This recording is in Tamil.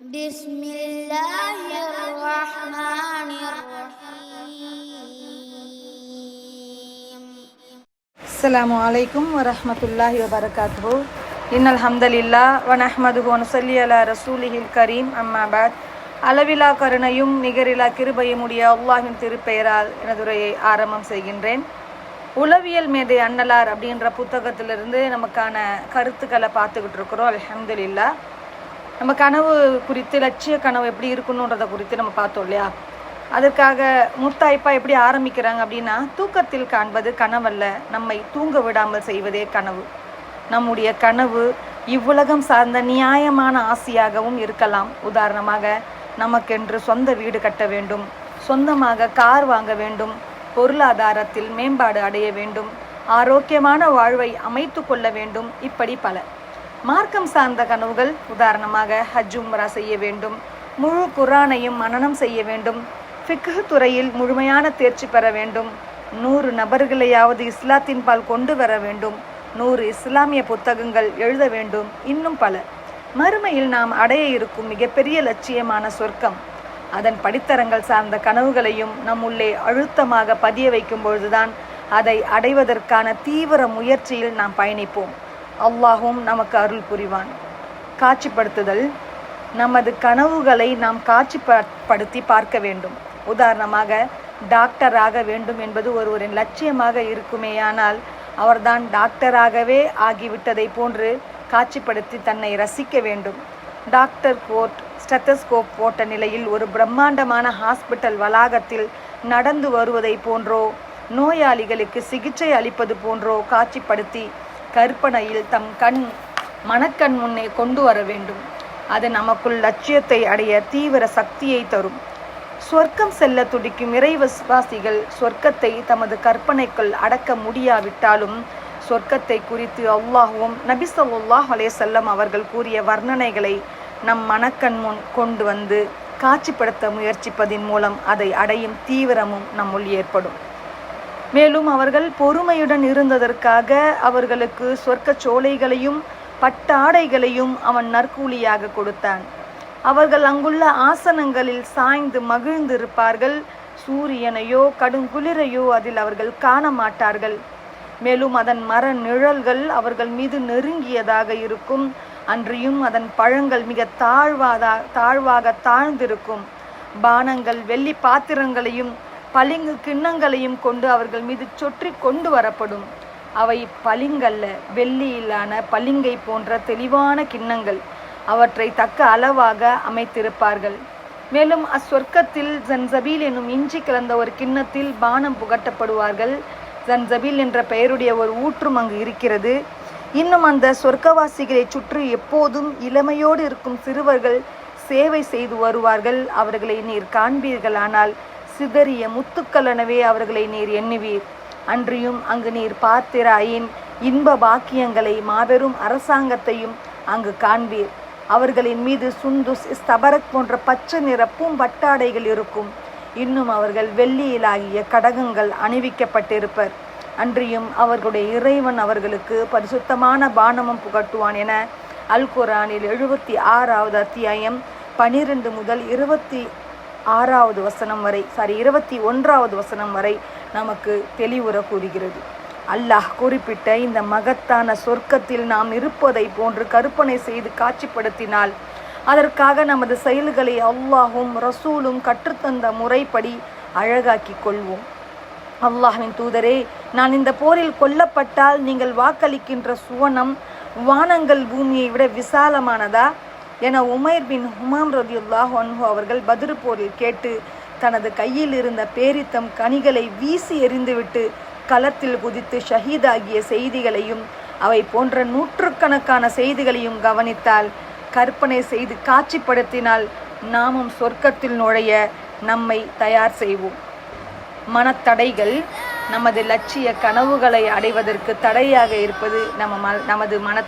بسم الله الرحمن الرحيم السلام عليكم ورحمة الله وبركاته إن الحمد لله ونحمده ونصلي على رسوله الكريم أما بعد அளவிலா கருணையும் நிகரிலா கிருபையும் உடைய அல்லாஹின் திருப்பெயரால் எனதுரையை ஆரம்பம் செய்கின்றேன் உளவியல் மேதை அன்னலார் அப்படின்ற புத்தகத்திலிருந்து நமக்கான கருத்துக்களை பார்த்துக்கிட்டு இருக்கிறோம் அல்ஹம்துலில்லா நம்ம கனவு குறித்து லட்சிய கனவு எப்படி இருக்கணுன்றதை குறித்து நம்ம பார்த்தோம் இல்லையா? அதற்காக முத்தாய்ப்பா எப்படி ஆரம்பிக்கிறாங்க அப்படின்னா தூக்கத்தில் காண்பது கனவல்ல நம்மை தூங்க விடாமல் செய்வதே கனவு. நம்முடைய கனவு இவ்வுலகம் சார்ந்த நியாயமான ஆசையாகவும் இருக்கலாம். உதாரணமாக நமக்கென்று சொந்த வீடு கட்ட வேண்டும் சொந்தமாக கார் வாங்க வேண்டும் பொருளாதாரத்தில் மேம்பாடு அடைய வேண்டும் ஆரோக்கியமான வாழ்வை அமைத்து கொள்ள வேண்டும் இப்படி பல. மார்க்கம் சார்ந்த கனவுகள் உதாரணமாக ஹஜ் உம்ரா செய்ய வேண்டும் முழு குரானையும் மனனம் செய்ய வேண்டும் ஃபிக்ஹ் துறையில் முழுமையான தேர்ச்சி பெற வேண்டும் நூறு நபர்களையாவது இஸ்லாத்தின் பால் கொண்டு வர வேண்டும் நூறு இஸ்லாமிய புத்தகங்கள் எழுத வேண்டும் இன்னும் பல. மறுமையில் நாம் அடைய இருக்கும் மிகப்பெரிய லட்சியமான சொர்க்கம். அதன் படித்தரங்கள் சார்ந்த கனவுகளையும் நம் உள்ளே அழுத்தமாக பதிய வைக்கும் பொழுதுதான் அதை அடைவதற்கான தீவிர முயற்சியில் நாம் பயணிப்போம். அல்லாஹும் நமக்கு அருள் புரிவான். காட்சிப்படுத்துதல் நமது கனவுகளை நாம் காட்சிப்படுத்தி பார்க்க வேண்டும். உதாரணமாக டாக்டராக வேண்டும் என்பது ஒருவரின் லட்சியமாக இருக்குமேயானால் அவர்தான் டாக்டராகவே ஆகிவிட்டதை போன்று காட்சிப்படுத்தி தன்னை ரசிக்க வேண்டும். டாக்டர் கோட் ஸ்டெத்தஸ்கோப் போட்ட நிலையில் ஒரு பிரம்மாண்டமான ஹாஸ்பிட்டல் வளாகத்தில் நடந்து வருவதை போன்றோ நோயாளிகளுக்கு சிகிச்சை அளிப்பது போன்றோ காட்சிப்படுத்தி கற்பனையில் தம் கண் மனக்கண் முன்னே கொண்டு வர வேண்டும். அது நமக்குள் லட்சியத்தை அடைய தீவிர சக்தியை தரும். சொர்க்கம் செல்ல துடிக்கும் இறை விசுவாசிகள் சொர்க்கத்தை தமது கற்பனைக்குள் அடக்க முடியாவிட்டாலும் சொர்க்கத்தை குறித்து அல்லாஹுவும் நபிசல்லாஹ் ஸல்லல்லாஹு அவர்கள் கூறிய வர்ணனைகளை நம் மனக்கண் முன் கொண்டு வந்து காட்சிப்படுத்த முயற்சிப்பதின் மூலம் அதை அடையும் தீவிரமும் நம்முள் ஏற்படும். மேலும் அவர்கள் பொறுமையுடன் இருந்ததற்காக அவர்களுக்கு சொர்க்கச் சோலைகளையும் பட்டாடைகளையும் அவன் நற்கூலியாக கொடுத்தான். அவர்கள் அங்குள்ள ஆசனங்களில் சாய்ந்து மகிழ்ந்திருப்பார்கள். சூரியனையோ கடுங்குளிரையோ அதில் அவர்கள் காண மாட்டார்கள் மேலும் அதன் மர நிழல்கள் அவர்கள் மீது நெருங்கியதாக இருக்கும். அன்றியும் அதன் பழங்கள் மிக தாழ்வாதா தாழ்வாக தாழ்ந்திருக்கும். பானங்கள் வெள்ளி பாத்திரங்களையும் பளிங்கு கிண்ணங்களையும் கொண்டு அவர்கள் மீது சொற்றி கொண்டு வரப்படும். அவை பளிங்கல்ல வெள்ளியிலான பளிங்கை போன்ற தெளிவான கிண்ணங்கள். அவற்றை தக்க அளவாக அமைத்திருப்பார்கள். மேலும் அச்சொர்க்கத்தில் ஜன்சபீல் என்னும் இஞ்சி கலந்த ஒரு கிண்ணத்தில் பானம் புகட்டப்படுவார்கள். ஜன்சபீல் என்ற பெயருடைய ஒரு ஊற்றும் அங்கு இருக்கிறது. இன்னும் அந்த சொர்க்கவாசிகளை சுற்றி எப்போதும் இளமையோடு இருக்கும் சிறுவர்கள் சேவை செய்து வருவார்கள். அவர்களை நீர் காண்பீர்களானால் சிதறிய முத்துக்களனவே அவர்களை நீர் எண்ணுவீர். அன்றியும் அங்கு நீர் பார்த்திராயின் இன்ப பாக்கியங்களை மாபெரும் அரசாங்கத்தையும் அங்கு காண்பீர். அவர்களின் மீது சுந்துஸ் ஸ்தபரக் போன்ற பச்சை நிறப்பும் வட்டாடைகள் இருக்கும். இன்னும் அவர்கள் வெள்ளியிலாகிய கடகங்கள் அணிவிக்கப்பட்டிருப்பர். அன்றியும் அவர்களுடைய இறைவன் அவர்களுக்கு பரிசுத்தமான பானமும் புகட்டுவான் என அல் குரானில் எழுபத்தி ஆறாவது அத்தியாயம் பனிரெண்டு முதல் இருபத்தி ஆறாவது வசனம் வரை சாரி இருபத்தி ஒன்றாவது வசனம் வரை நமக்கு தெளிவுற கூறுகிறது. அல்லாஹ் குறிப்பிட்ட இந்த மகத்தான சொர்க்கத்தில் நாம் இருப்பதை போன்று கற்பனை செய்து காட்சிப்படுத்தினால் அதற்காக நமது செயல்களை அல்லாஹும் ரசூலும் கற்றுத்தந்த முறைப்படி அழகாக்கி கொள்வோம். அல்லாஹின் தூதரே நான் இந்த போரில் கொல்லப்பட்டால் நீங்கள் வாக்களிக்கின்ற சுவனம் வானங்கள் பூமியை விட விசாலமானதா? என உமைர் பின் ஹுமாம் ரதியுல்லாஹ் அன்ஹு அவர்கள் பதிரு போரில் கேட்டு தனது கையில் இருந்த பேரித்தம் கனிகளை வீசி எறிந்துவிட்டு களத்தில் குதித்து ஷஹீதாகிய செய்திகளையும் அவை போன்ற நூற்றுக்கணக்கான செய்திகளையும் கவனித்தால் கற்பனை செய்து காட்சிப்படுத்தினால் நாமும் சொர்க்கத்தில் நுழைய நம்மை தயார் செய்வோம். மனத்தடைகள் நமது லட்சிய கனவுகளை அடைவதற்கு தடையாக இருப்பது நம்ம ம- நமது மன